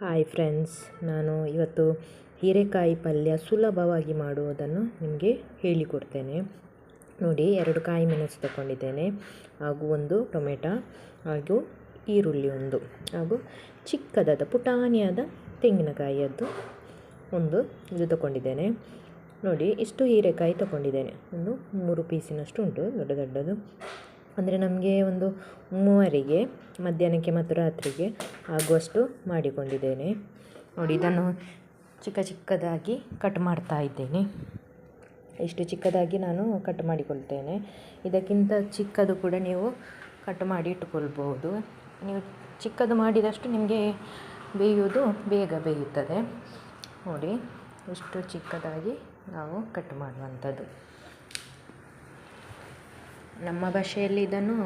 Hi friends ನಾನು ಇವತ್ತು ಹೀರೆಕಾಯಿ ಪಲ್ಯ ಸುಲಭವಾಗಿ ಮಾಡುವುದನ್ನು ನಿಮಗೆ ಹೇಳಿಕೊಡ್ತೇನೆ. ನೋಡಿ, ಎರಡು ಕಾಯಿ ಮೆಣಸು ತಗೊಂಡಿದ್ದೇನೆ, ಹಾಗೂ ಒಂದು ಟೊಮೆಟೊ, ಹಾಗೂ ಈರುಳ್ಳಿ ಒಂದು, ಹಾಗೂ ಚಿಕ್ಕದಾದ ಪುಟಾಣಿಯಾದ ತೆಂಗಿನಕಾಯಿಯದ್ದು ಒಂದು ಇದು ತಗೊಂಡಿದ್ದೇನೆ. ನೋಡಿ, ಇಷ್ಟು ಹೀರೆಕಾಯಿ ತಗೊಂಡಿದ್ದೇನೆ. ಒಂದು ಮೂರು ಪೀಸಿನಷ್ಟು ಉಂಟು, ದೊಡ್ಡ ದೊಡ್ಡದು. ಅಂದರೆ ನಮಗೆ ಒಂದು ಮೂವರಿಗೆ, ಮಧ್ಯಾಹ್ನಕ್ಕೆ ಮತ್ತು ರಾತ್ರಿಗೆ ಆಗುವಷ್ಟು ಮಾಡಿಕೊಂಡಿದ್ದೇನೆ. ನೋಡಿ, ಇದನ್ನು ಚಿಕ್ಕ ಚಿಕ್ಕದಾಗಿ ಕಟ್ ಮಾಡ್ತಾ ಇದ್ದೇನೆ. ಇಷ್ಟು ಚಿಕ್ಕದಾಗಿ ನಾನು ಕಟ್ ಮಾಡಿಕೊಳ್ತೇನೆ. ಇದಕ್ಕಿಂತ ಚಿಕ್ಕದು ಕೂಡ ನೀವು ಕಟ್ ಮಾಡಿ ಇಟ್ಟುಕೊಳ್ಬೋದು ನೀವು ಚಿಕ್ಕದು ಮಾಡಿದಷ್ಟು ನಿಮಗೆ ಬೇಯುವುದು ಬೇಗ ಬೇಯುತ್ತದೆ. ನೋಡಿ, ಇಷ್ಟು ಚಿಕ್ಕದಾಗಿ ನಾವು ಕಟ್ ಮಾಡುವಂಥದ್ದು. ನಮ್ಮ ಭಾಷೆಯಲ್ಲಿ ಇದನ್ನು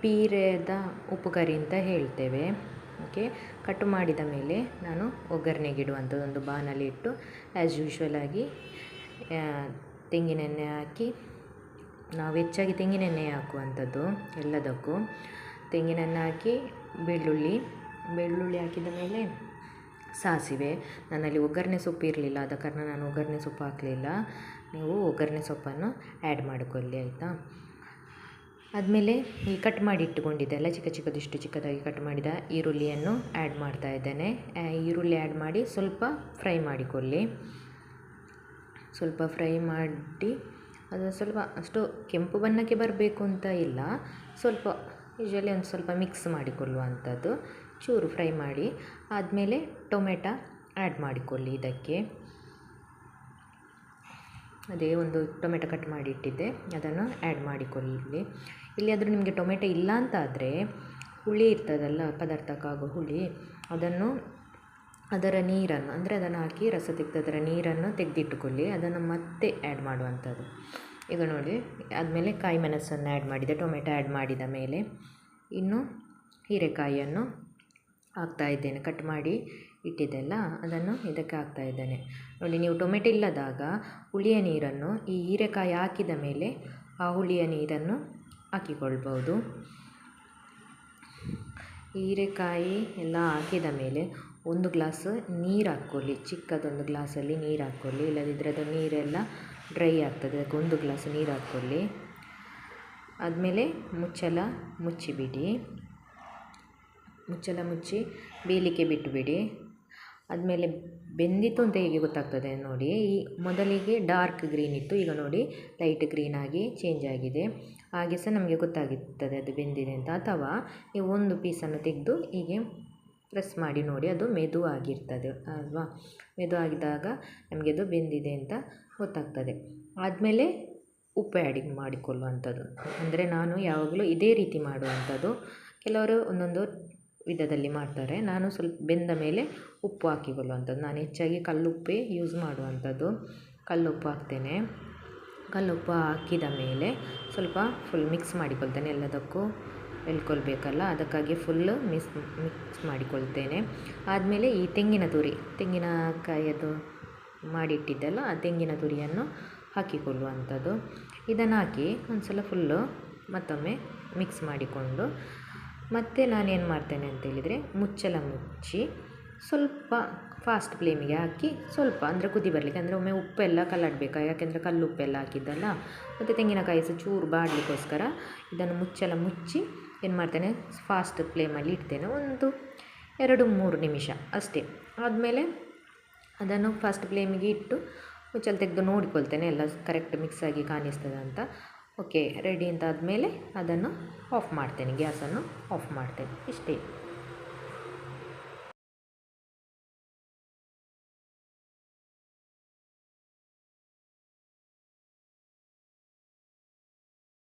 ಪೀರೆದ ಉಪ್ಪುಕರಿ ಅಂತ ಹೇಳ್ತೇವೆ. ಓಕೆ, ಕಟ್ ಮಾಡಿದ ಮೇಲೆ ನಾನು ಒಗ್ಗರಣೆಗೆ ಇಡುವಂಥದ್ದು ಒಂದು ಬಾಣಲಿ ಇಟ್ಟು ಆ್ಯಸ್ ಯೂಶ್ವಲ್ ಆಗಿ ತೆಂಗಿನೆಣ್ಣೆ ಹಾಕಿ, ನಾವು ಹೆಚ್ಚಾಗಿ ತೆಂಗಿನೆಣ್ಣೆ ಹಾಕುವಂಥದ್ದು ಎಲ್ಲದಕ್ಕೂ. ತೆಂಗಿನೆಣ್ಣೆ ಹಾಕಿ, ಬೆಳ್ಳುಳ್ಳಿ ಬೆಳ್ಳುಳ್ಳಿ ಹಾಕಿದ ಮೇಲೆ ಸಾಸಿವೆ. ನನ್ನಲ್ಲಿ ಒಗ್ಗರಣೆ ಸೊಪ್ಪು ಇರಲಿಲ್ಲ, ಆದ ಕಾರಣ ನಾನು ಒಗ್ಗರಣೆ ಸೊಪ್ಪು ಹಾಕಲಿಲ್ಲ. ನೀವು ಒಗ್ಗರಣೆ ಸೊಪ್ಪನ್ನು ಆ್ಯಡ್ ಮಾಡಿಕೊಳ್ಳಿ, ಆಯಿತಾ? ಆದಮೇಲೆ ಈ ಕಟ್ ಮಾಡಿ ಇಟ್ಟುಕೊಂಡಿದ್ದೆಲ್ಲ ಚಿಕ್ಕ ಚಿಕ್ಕದಿಷ್ಟು ಚಿಕ್ಕದಾಗಿ ಕಟ್ ಮಾಡಿದ ಈರುಳ್ಳಿಯನ್ನು ಆ್ಯಡ್ ಮಾಡ್ತಾ ಇದ್ದೇನೆ. ಈರುಳ್ಳಿ ಆ್ಯಡ್ ಮಾಡಿ ಸ್ವಲ್ಪ ಫ್ರೈ ಮಾಡಿಕೊಳ್ಳಿ. ಸ್ವಲ್ಪ ಫ್ರೈ ಮಾಡಿ, ಅದು ಸ್ವಲ್ಪ ಅಷ್ಟು ಕೆಂಪು ಬಣ್ಣಕ್ಕೆ ಬರಬೇಕು ಅಂತ ಇಲ್ಲ. ಸ್ವಲ್ಪ ಯೂಶ್ವಲಿ ಒಂದು ಸ್ವಲ್ಪ ಮಿಕ್ಸ್ ಮಾಡಿಕೊಳ್ಳುವಂಥದ್ದು. ಚೂರು ಫ್ರೈ ಮಾಡಿ ಆದಮೇಲೆ ಟೊಮೆಟೊ ಆ್ಯಡ್ ಮಾಡಿಕೊಳ್ಳಿ ಇದಕ್ಕೆ. ಅದೇ ಒಂದು ಟೊಮೆಟೊ ಕಟ್ ಮಾಡಿ ಇಟ್ಟಿದ್ದೆ ಅದನ್ನು ಆ್ಯಡ್ ಮಾಡಿಕೊಳ್ಳಿ. ಇಲ್ಲಿ ಆದರೂ ನಿಮಗೆ ಟೊಮೆಟೊ ಇಲ್ಲ ಅಂತ ಆದರೆ ಹುಳಿ ಇರ್ತದಲ್ಲ ಪದಾರ್ಥಕ್ಕಾಗೋ ಹುಳಿ, ಅದನ್ನು, ಅದರ ನೀರನ್ನು, ಅಂದರೆ ಅದನ್ನು ಹಾಕಿ ರಸ ತೆಗೆದು ಅದರ ನೀರನ್ನು ತೆಗೆದಿಟ್ಟುಕೊಳ್ಳಿ, ಅದನ್ನು ಮತ್ತೆ ಆ್ಯಡ್ ಮಾಡುವಂಥದ್ದು. ಈಗ ನೋಡಿ, ಆದಮೇಲೆ ಕಾಯಿ ಮೆಣಸನ್ನು ಆ್ಯಡ್ ಮಾಡಿದೆ ಟೊಮೆಟೊ ಆ್ಯಡ್ ಮಾಡಿದ ಮೇಲೆ. ಇನ್ನು ಹೀರೆಕಾಯಿಯನ್ನು ಹಾಕ್ತಾ ಇದ್ದೇನೆ ಕಟ್ ಮಾಡಿ ಇಟ್ಟಿದ್ದೆಲ್ಲ ಅದನ್ನು ಇದಕ್ಕೆ ಹಾಕ್ತಾ ಇದ್ದೇನೆ. ನೋಡಿ, ನೀವು ಟೊಮೆಟೊ ಇಲ್ಲದಾಗ ಹುಳಿಯ ನೀರನ್ನು ಈ ಹೀರೆಕಾಯಿ ಹಾಕಿದ ಮೇಲೆ ಆ ಹುಳಿಯ ನೀರನ್ನು ಹಾಕಿಕೊಳ್ಬೋದು ಹೀರೆಕಾಯಿ ಎಲ್ಲ ಹಾಕಿದ ಮೇಲೆ ಒಂದು ಗ್ಲಾಸ್ ನೀರು ಹಾಕ್ಕೊಳ್ಳಿ. ಚಿಕ್ಕದೊಂದು ಗ್ಲಾಸಲ್ಲಿ ನೀರು ಹಾಕ್ಕೊಳ್ಳಿ. ಇಲ್ಲದಿದ್ದರೆ ಅದು ನೀರೆಲ್ಲ ಡ್ರೈ ಆಗ್ತದೆ. ಅದಕ್ಕೆ ಒಂದು ಗ್ಲಾಸ್ ನೀರು ಹಾಕ್ಕೊಳ್ಳಿ. ಆದಮೇಲೆ ಮುಚ್ಚಲ ಮುಚ್ಚಿಬಿಡಿ. ಮುಚ್ಚಳ ಮುಚ್ಚಿ ಬೇಯಲಿಕ್ಕೆ ಬಿಟ್ಟುಬಿಡಿ. ಆದಮೇಲೆ ಬೆಂದಿತ್ತು ಅಂತ ಹೇಗೆ ಗೊತ್ತಾಗ್ತದೆ ನೋಡಿ, ಈ ಮೊದಲಿಗೆ ಡಾರ್ಕ್ ಗ್ರೀನ್ ಇತ್ತು, ಈಗ ನೋಡಿ ಲೈಟ್ ಗ್ರೀನ್ ಆಗಿ ಚೇಂಜ್ ಆಗಿದೆ. ಹಾಗೆ ಸಹ ನಮಗೆ ಗೊತ್ತಾಗುತ್ತದೆ ಅದು ಬೆಂದಿದೆ ಅಂತ. ಅಥವಾ ನೀವು ಒಂದು ಪೀಸನ್ನು ತೆಗೆದು ಹೀಗೆ ಪ್ರೆಸ್ ಮಾಡಿ ನೋಡಿ, ಅದು ಮೆದು ಆಗಿರ್ತದೆ ಅಲ್ವಾ? ಮೆದು ಆಗಿದಾಗ ನಮಗೆ ಅದು ಬೆಂದಿದೆ ಅಂತ ಗೊತ್ತಾಗ್ತದೆ. ಆದಮೇಲೆ ಉಪ್ಪು ಆ್ಯಡಿಂಗ್ ಮಾಡಿಕೊಳ್ಳುವಂಥದ್ದು. ಅಂದರೆ ನಾನು ಯಾವಾಗಲೂ ಇದೇ ರೀತಿ ಮಾಡುವಂಥದ್ದು. ಕೆಲವರು ಒಂದೊಂದು ವಿಧದಲ್ಲಿ ಮಾಡ್ತಾರೆ. ನಾನು ಸ್ವಲ್ಪ ಬೆಂದ ಮೇಲೆ ಉಪ್ಪು ಹಾಕಿಕೊಳ್ಳುವಂಥದ್ದು. ನಾನು ಹೆಚ್ಚಾಗಿ ಕಲ್ಲುಪ್ಪೇ ಯೂಸ್ ಮಾಡುವಂಥದ್ದು. ಕಲ್ಲುಪ್ಪು ಹಾಕ್ತೇನೆ. ಕಲ್ಲುಪ್ಪು ಹಾಕಿದ ಮೇಲೆ ಸ್ವಲ್ಪ ಫುಲ್ ಮಿಕ್ಸ್ ಮಾಡಿಕೊಳ್ತೇನೆ. ಎಲ್ಲದಕ್ಕೂ ಎಳ್ಕೊಳ್ಬೇಕಲ್ಲ, ಅದಕ್ಕಾಗಿ ಫುಲ್ಲು ಮಿಸ್ ಮಿಕ್ಸ್ ಮಾಡಿಕೊಳ್ತೇನೆ. ಆದಮೇಲೆ ಈ ತೆಂಗಿನ ತುರಿ ತೆಂಗಿನಕಾಯಿಯದು ಮಾಡಿಟ್ಟಿದ್ದಲ್ಲ, ಆ ತೆಂಗಿನ ತುರಿಯನ್ನು ಹಾಕಿಕೊಳ್ಳುವಂಥದ್ದು. ಇದನ್ನು ಹಾಕಿ ಒಂದು ಸಲ ಫುಲ್ಲು ಮತ್ತೊಮ್ಮೆ ಮಿಕ್ಸ್ ಮಾಡಿಕೊಂಡು ಮತ್ತು ನಾನೇನು ಮಾಡ್ತೇನೆ ಅಂತೇಳಿದರೆ ಮುಚ್ಚಲ ಮುಚ್ಚಿ ಸ್ವಲ್ಪ ಫಾಸ್ಟ್ ಫ್ಲೇಮಿಗೆ ಹಾಕಿ ಸ್ವಲ್ಪ ಅಂದರೆ ಕುದಿ ಬರಲಿಕ್ಕೆ, ಅಂದರೆ ಒಮ್ಮೆ ಉಪ್ಪೆಲ್ಲ ಕಲ್ಲಾಡಬೇಕಾ. ಯಾಕೆಂದರೆ ಕಲ್ಲು ಉಪ್ಪೆಲ್ಲ ಹಾಕಿದ್ದಲ್ಲ. ಮತ್ತು ತೆಂಗಿನಕಾಯಿ ಸಹ ಚೂರು ಬಾಡಲಿಕ್ಕೋಸ್ಕರ ಇದನ್ನು ಮುಚ್ಚಲ ಮುಚ್ಚಿ ಏನು ಮಾಡ್ತೇನೆ ಫಾಸ್ಟ್ ಫ್ಲೇಮಲ್ಲಿ ಇಡ್ತೇನೆ. ಒಂದು ಎರಡು ಮೂರು ನಿಮಿಷ ಅಷ್ಟೇ. ಆದಮೇಲೆ ಅದನ್ನು ಫಾಸ್ಟ್ ಫ್ಲೇಮಿಗೆ ಇಟ್ಟು ಮುಚ್ಚಲು ತೆಗೆದು ನೋಡಿಕೊಳ್ತೇನೆ. ಎಲ್ಲ ಕರೆಕ್ಟ್ ಮಿಕ್ಸ್ ಆಗಿ ಕಾಣಿಸ್ತದೆ ಅಂತ. ಓಕೆ ರೆಡಿ ಅಂತ ಆದಮೇಲೆ ಅದನ್ನು ಆಫ್ ಮಾಡ್ತೇನೆ ಗ್ಯಾಸನ್ನು ಆಫ್ ಮಾಡ್ತೇನೆ. ಇಷ್ಟೇ.